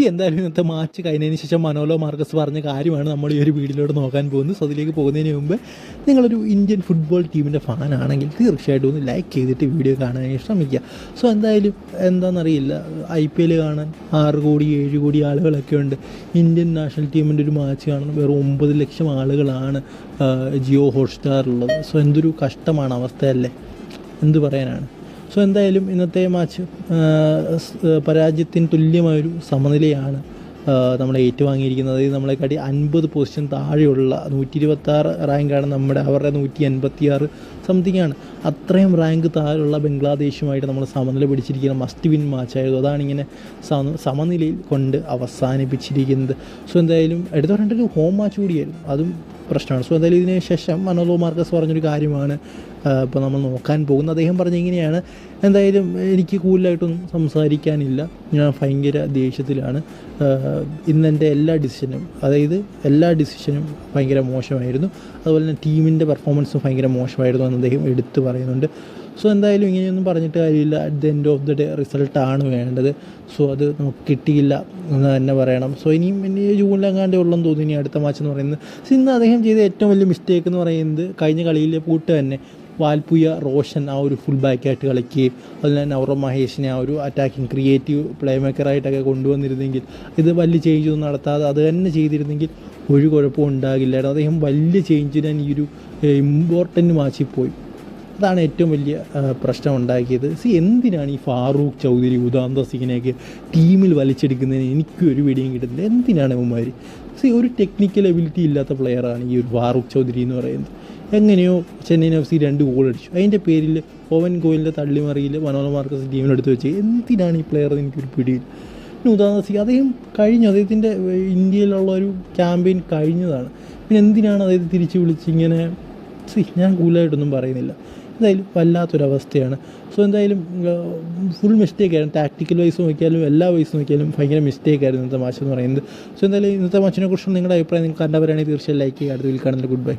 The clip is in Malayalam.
സി എന്തായാലും ഇന്നത്തെ മാച്ച് കഴിഞ്ഞതിന് ശേഷം മനോലോ മാർക്കസ് പറഞ്ഞ കാര്യമാണ് നമ്മൾ ഈ ഒരു വീഡിയോയിലൂടെ നോക്കാൻ പോകുന്നത്. സോ അതിലേക്ക് പോകുന്നതിന് മുമ്പ് നിങ്ങളൊരു ഇന്ത്യൻ ഫുട്ബോൾ ടീമിന്റെ ഫാനാണെങ്കിൽ തീർച്ചയായിട്ടും ഒന്ന് ലൈക്ക് ചെയ്തിട്ട് വീഡിയോ കാണാനായി ശ്രമിക്കുക. സോ എന്തായാലും എന്താണെന്നറിയില്ല ഐ പി എൽ കാണാൻ ആറ് കോടി ഏഴ് കോടി ആളുകളൊക്കെ ഉണ്ട്. ഇന്ത്യൻ നാഷണൽ ടീമിന്റെ ഒരു മാച്ച് കാണാൻ വെറും ഒമ്പത് ലക്ഷം ആളുകളാണ് ജിയോ ഹോട്ട്സ്റ്റാറിലുള്ളത് സോ എന്തൊരു കഷ്ടമാണ് അവസ്ഥയല്ലേ? എന്ത് പറയാനാണ്? സോ എന്തായാലും ഇന്നത്തെ മാച്ച് പരാജയത്തിന് തുല്യമായൊരു സമനിലയാണ് നമ്മൾ ഏറ്റുവാങ്ങിയിരിക്കുന്നത്. അതായത് നമ്മളെക്കാട്ടി അൻപത് പൊസിഷൻ താഴെയുള്ള നൂറ്റി ഇരുപത്താറ് റാങ്കാണ് നമ്മുടെ അവരുടെ നൂറ്റി എൺപത്തി ആറ് സംതിങ് ആണ്. അത്രയും റാങ്ക് താഴെയുള്ള ബംഗ്ലാദേശുമായിട്ട് നമ്മൾ സമനില പിടിച്ചിരിക്കുന്ന മസ്റ്റ് വിൻ മാച്ചായിരുന്നു അതാണ് ഇങ്ങനെ സമനിലയിൽ കൊണ്ട് അവസാനിപ്പിച്ചിരിക്കുന്നത്. സോ എന്തായാലും എടുത്തു പറഞ്ഞിട്ടൊരു ഹോം മാച്ച് കൂടിയായിരുന്നു. അതും പ്രശ്നമാണ്. സോ എന്തായാലും ഇതിന് ശേഷം മനോലോ മാർക്കസ് പറഞ്ഞൊരു കാര്യമാണ് ഇപ്പോൾ നമ്മൾ നോക്കാൻ പോകുന്നത്. അദ്ദേഹം പറഞ്ഞ ഇങ്ങനെയാണ്. എന്തായാലും എനിക്ക് കൂടുതലായിട്ടൊന്നും സംസാരിക്കാനില്ല. ഞാൻ ഭയങ്കര ദേഷ്യത്തിലാണ്. ഇന്നെന്റെ എല്ലാ ഡിസിഷനും അതായത് എല്ലാ ഡിസിഷനും ഭയങ്കര മോശമായിരുന്നു. അതുപോലെ തന്നെ ടീമിന്റെ പെർഫോമൻസും ഭയങ്കര മോശമായിരുന്നു എന്ന് അദ്ദേഹം എടുത്തു പറയുന്നുണ്ട്. സോ എന്തായാലും ഇങ്ങനെയൊന്നും പറഞ്ഞിട്ട് കാര്യമില്ല. At the end of the day റിസൾട്ടാണ് വേണ്ടത്. സോ അത് നമുക്ക് കിട്ടിയില്ല എന്ന് തന്നെ പറയണം. സോ ഇനിയും ഇനി ജൂണിലെങ്ങാണ്ടേ ഉള്ളെന്ന് തോന്നുന്നു. ഇനി അടുത്ത മാച്ച് എന്ന് പറയുന്നത്. സോ ഇന്ന് അദ്ദേഹം ചെയ്ത ഏറ്റവും വലിയ മിസ്റ്റേക്ക് എന്ന് പറയുന്നത് കഴിഞ്ഞ കളിയിലെ പൂട്ട് തന്നെ വാൽപ്പുയ റോഷൻ ആ ഒരു ഫുൾ ബാക്കായിട്ട് കളിക്കുകയും അതുപോലെ തന്നെ നൗറ മഹേഷിനെ ആ ഒരു അറ്റാക്കിങ് ക്രിയേറ്റീവ് പ്ലേ മേക്കറായിട്ടൊക്കെ കൊണ്ടുവന്നിരുന്നെങ്കിൽ ഇത് വലിയ ചേഞ്ച് ഒന്നും നടത്താതെ അത് തന്നെ ചെയ്തിരുന്നെങ്കിൽ ഒരു കുഴപ്പവും ഉണ്ടാകില്ലായിരുന്നു. അദ്ദേഹം വലിയ ചേഞ്ചിന് ഈ ഒരു ഇമ്പോർട്ടന്റ് മാച്ചിൽ പോയി. അതാണ് ഏറ്റവും വലിയ പ്രശ്നം ഉണ്ടാക്കിയത് സി എന്തിനാണ് ഈ ഫാറൂഖ് ചൗധരി ഉദാന്ത സിംഗിനെയൊക്കെ ടീമിൽ വലിച്ചെടുക്കുന്നതിന് എനിക്ക് ഒരു പിടിയും കിട്ടുന്നില്ല? എന്തിനാണ് ഇവന്മാർ സി ഒരു ടെക്നിക്കൽ എബിലിറ്റി ഇല്ലാത്ത പ്ലെയറാണ് ഈ ഒരു ഫാറൂഖ് ചൗധരി എന്ന് പറയുന്നത്. എങ്ങനെയോ ചെന്നൈയിൻ എഫ് സി രണ്ട് ഗോൾ അടിച്ചു. അതിന്റെ പേരിൽ ഓവൻ ഗോയിലിന്റെ തള്ളിമറിയിൽ മനോഹർ മാർക്കസ് ടീമിലെടുത്ത് വെച്ച് എന്തിനാണ് ഈ പ്ലെയർ എനിക്കൊരു പിടിയിൽ പിന്നെ ഉദാഹരണ സി അദ്ദേഹം കഴിഞ്ഞു. അദ്ദേഹത്തിന്റെ ഇന്ത്യയിലുള്ള ഒരു ക്യാമ്പയിൻ കഴിഞ്ഞതാണ്. പിന്നെ എന്തിനാണ് അദ്ദേഹത്തെ തിരിച്ച് വിളിച്ച് ഇങ്ങനെ? സി ഞാൻ കൂടുതലായിട്ടൊന്നും പറയുന്നില്ല. എന്തായാലും വല്ലാത്തൊരവസ്ഥയാണ്. സോ എന്തായാലും ഫുൾ മിസ്റ്റേക്ക് ആയിരുന്നു. ടാക്ടിക്കൽ വൈസ് നോക്കിയാലും എല്ലാ വൈസ് നോക്കിയാലും ഭയങ്കര മിസ്റ്റേക്ക് ആയിരുന്നു ഇന്നത്തെ മാച്ച് എന്ന് പറയുന്നത്. സോ എന്തായാലും ഇന്നത്തെ മാച്ചിനെ കുറിച്ച് നിങ്ങളുടെ അഭിപ്രായം നിങ്ങൾക്ക് കണ്ടവരാണെങ്കിൽ തീർച്ചയായും ലൈക്ക് ചെയ്യുക. അടുത്ത വീൽ കാണുന്നത് ഗുഡ് ബൈ